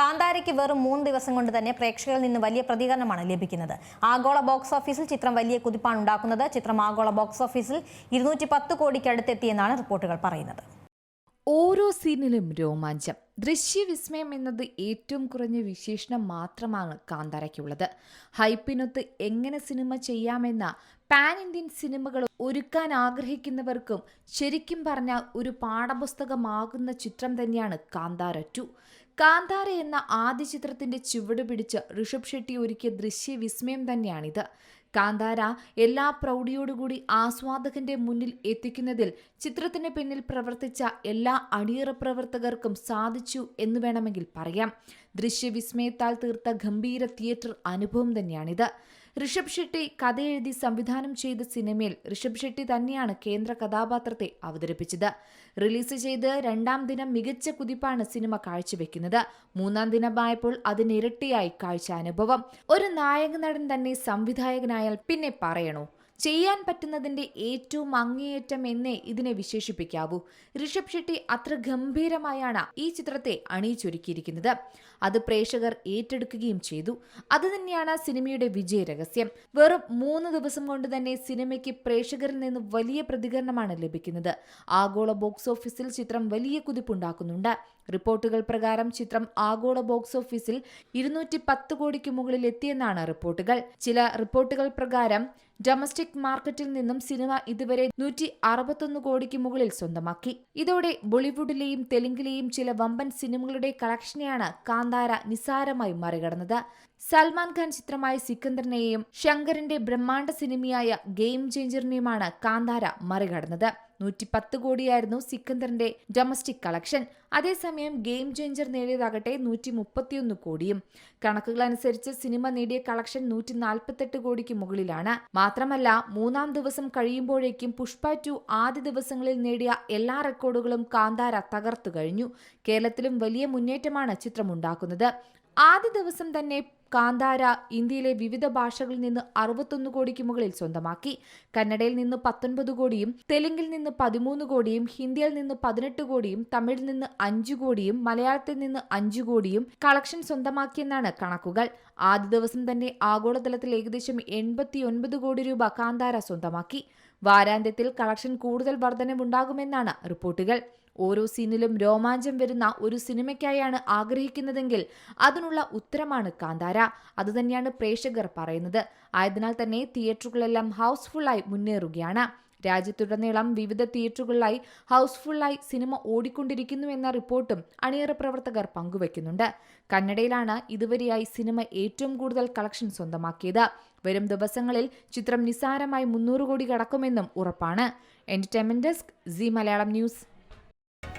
കാന്താരയ്ക്ക് വെറും മൂന്ന് ദിവസം കൊണ്ട് തന്നെ പ്രേക്ഷകരിൽ നിന്ന് വലിയ പ്രതികരണമാണ് ലഭിക്കുന്നത്. ആഗോള ബോക്സ് ഓഫീസിൽ ചിത്രം വലിയ കുതിപ്പാണ് ഉണ്ടാക്കുന്നത്. ചിത്രം ആഗോള ബോക്സ് ഓഫീസിൽ ഇരുന്നൂറ്റി പത്ത് കോടിക്ക് അടുത്തെത്തിയെന്നാണ് റിപ്പോർട്ടുകൾ പറയുന്നത്. ഓരോ സീനിലും രോമാഞ്ചം. ദൃശ്യവിസ്മയം എന്നത് ഏറ്റവും കുറഞ്ഞ വിശേഷണം മാത്രമാണ് കാന്താരയ്ക്കുള്ളത്. ഹൈപ്പിനൊത്ത് എങ്ങനെ സിനിമ ചെയ്യാമെന്ന പാൻ ഇന്ത്യൻ സിനിമകൾ ഒരുക്കാൻ ആഗ്രഹിക്കുന്നവർക്കും ശരിക്കും പറഞ്ഞാൽ ഒരു പാഠപുസ്തകമാകുന്ന ചിത്രം തന്നെയാണ് കാന്താര ടു. കാന്താര എന്ന ആദ്യ ചിത്രത്തിന്റെ ചുവട് പിടിച്ച് ഋഷഭ് ഷെട്ടി ഒരുക്കിയ ദൃശ്യ വിസ്മയം തന്നെയാണിത്. കാന്താര എല്ലാ പ്രൗഢിയോടുകൂടി ആസ്വാദകന്റെ മുന്നിൽ എത്തിക്കുന്നതിൽ ചിത്രത്തിന് പിന്നിൽ പ്രവർത്തിച്ച എല്ലാ അണിയറ പ്രവർത്തകർക്കും സാധിച്ചു എന്ന് വേണമെങ്കിൽ പറയാം. ദൃശ്യവിസ്മയത്താൽ തീർത്ത ഗംഭീര തിയേറ്റർ അനുഭവം തന്നെയാണിത്. ഋഷഭ് ഷെട്ടി കഥയെഴുതി സംവിധാനം ചെയ്ത സിനിമയിൽ ഋഷഭ് ഷെട്ടി തന്നെയാണ് കേന്ദ്ര കഥാപാത്രത്തെ അവതരിപ്പിച്ചത്. റിലീസ് ചെയ്ത് രണ്ടാം ദിനം മികച്ച കുതിപ്പാണ് സിനിമ കാഴ്ചവെക്കുന്നത്. മൂന്നാം ദിനമായപ്പോൾ അതിനിരട്ടിയായി കാഴ്ച അനുഭവം ഒരു നായക നടൻ തന്നെ സംവിധായകനായാൽ പിന്നെ പറയണോ? ചെയ്യാൻ പറ്റുന്നതിന്റെ ഏറ്റവും അങ്ങേയറ്റം എന്നേ ഇതിനെ വിശേഷിപ്പിക്കാവൂ. ഋഷഭ് ഷെട്ടി അത്ര ഗംഭീരമായാണ് ഈ ചിത്രത്തെ അണിയിച്ചൊരുക്കിയിരിക്കുന്നത്. അത് പ്രേക്ഷകർ ഏറ്റെടുക്കുകയും ചെയ്തു. അത് തന്നെയാണ് സിനിമയുടെ വിജയ രഹസ്യം. വെറും മൂന്ന് ദിവസം കൊണ്ട് തന്നെ സിനിമയ്ക്ക് പ്രേക്ഷകരിൽ നിന്ന് വലിയ പ്രതികരണമാണ് ലഭിക്കുന്നത്. ആഗോള ബോക്സ് ഓഫീസിൽ ചിത്രം വലിയ കുതിപ്പുണ്ടാക്കുന്നുണ്ട്. റിപ്പോർട്ടുകൾ പ്രകാരം ചിത്രം ആഗോള ബോക്സ് ഓഫീസിൽ ഇരുന്നൂറ്റി പത്ത് കോടിക്ക് മുകളിൽ എത്തിയെന്നാണ് റിപ്പോർട്ടുകൾ. ചില റിപ്പോർട്ടുകൾ പ്രകാരം ഡൊമസ്റ്റിക് മാർക്കറ്റിൽ നിന്നും സിനിമ ഇതുവരെ നൂറ്റി അറുപത്തൊന്ന് കോടിക്ക് മുകളിൽ സ്വന്തമാക്കി. ഇതോടെ ബോളിവുഡിലെയും തെലുങ്കിലെയും ചില വമ്പൻ സിനിമകളുടെ കളക്ഷനെയാണ് കാന്താര നിസാരമായി മറികടന്നത്. സൽമാൻ ഖാൻ ചിത്രമായ സിക്കന്ദറിനെയും ശങ്കറിന്റെ ബ്രഹ്മാണ്ഡ സിനിമയായ ഗെയിം ചേഞ്ചറിനെയുമാണ് കാന്താര മറികടന്നത്. നൂറ്റി പത്ത് കോടിയായിരുന്നു സിക്കന്ദറിന്റെ ഡൊമസ്റ്റിക് കളക്ഷൻ അതേസമയം ഗെയിം ചേഞ്ചർ നേടിയതാകട്ടെ നൂറ്റി മുപ്പത്തിയൊന്ന് കോടിയും. കണക്കുകൾ അനുസരിച്ച് സിനിമ നേടിയ കളക്ഷൻ നൂറ്റി നാൽപ്പത്തെട്ട് കോടിക്ക് മുകളിലാണ്. മാത്രമല്ല മൂന്നാം ദിവസം കഴിയുമ്പോഴേക്കും പുഷ്പ ടു ആദ്യ ദിവസങ്ങളിൽ നേടിയ എല്ലാ റെക്കോർഡുകളും കാന്താര തകർത്തു കഴിഞ്ഞു. കേരളത്തിലും വലിയ മുന്നേറ്റമാണ് ചിത്രമുണ്ടാക്കുന്നത്. ആദ്യ ദിവസം തന്നെ കാന്താര ഇന്ത്യയിലെ വിവിധ ഭാഷകളിൽ നിന്ന് അറുപത്തൊന്ന് കോടിക്ക് മുകളിൽ സ്വന്തമാക്കി. കന്നഡയിൽ നിന്ന് പത്തൊൻപത് കോടിയും തെലുങ്കിൽ നിന്ന് പതിമൂന്ന് കോടിയും ഹിന്ദിയിൽ നിന്ന് പതിനെട്ട് കോടിയും തമിഴിൽ നിന്ന് അഞ്ചു കോടിയും മലയാളത്തിൽ നിന്ന് അഞ്ചു കോടിയും കളക്ഷൻ സ്വന്തമാക്കിയെന്നാണ് കണക്കുകൾ. ആദ്യ ദിവസം തന്നെ ആഗോളതലത്തിൽ ഏകദേശം എൺപത്തിയൊൻപത് കോടി രൂപ കാന്താര സ്വന്തമാക്കി. വാരാന്ത്യത്തിൽ കളക്ഷൻ കൂടുതൽ വർധനവുണ്ടാകുമെന്നാണ് റിപ്പോർട്ടുകൾ. ഓരോ സീനിലും രോമാഞ്ചം വരുന്ന ഒരു സിനിമയ്ക്കായാണ് ആഗ്രഹിക്കുന്നതെങ്കിൽ അതിനുള്ള ഉത്തരമാണ് കാന്താര. അതുതന്നെയാണ് പ്രേക്ഷകർ പറയുന്നത്. ആയതിനാൽ തന്നെ തിയേറ്ററുകളെല്ലാം ഹൗസ്ഫുള്ളായി മുന്നേറുകയാണ്. രാജ്യത്തുടനീളം വിവിധ തിയേറ്ററുകളിലായി ഹൗസ്ഫുള്ളായി സിനിമ ഓടിക്കൊണ്ടിരിക്കുന്നു എന്ന റിപ്പോർട്ടും അണിയറ പ്രവർത്തകർ പങ്കുവയ്ക്കുന്നുണ്ട് കന്നഡയിലാണ് ഇതുവരെയായി സിനിമ ഏറ്റവും കൂടുതൽ കളക്ഷൻ സ്വന്തമാക്കിയത്. വരും ദിവസങ്ങളിൽ ചിത്രം നിസാരമായി മുന്നൂറ് കോടി കടക്കുമെന്നും ഉറപ്പാണ്. Entertainment desk Zee Malayalam news.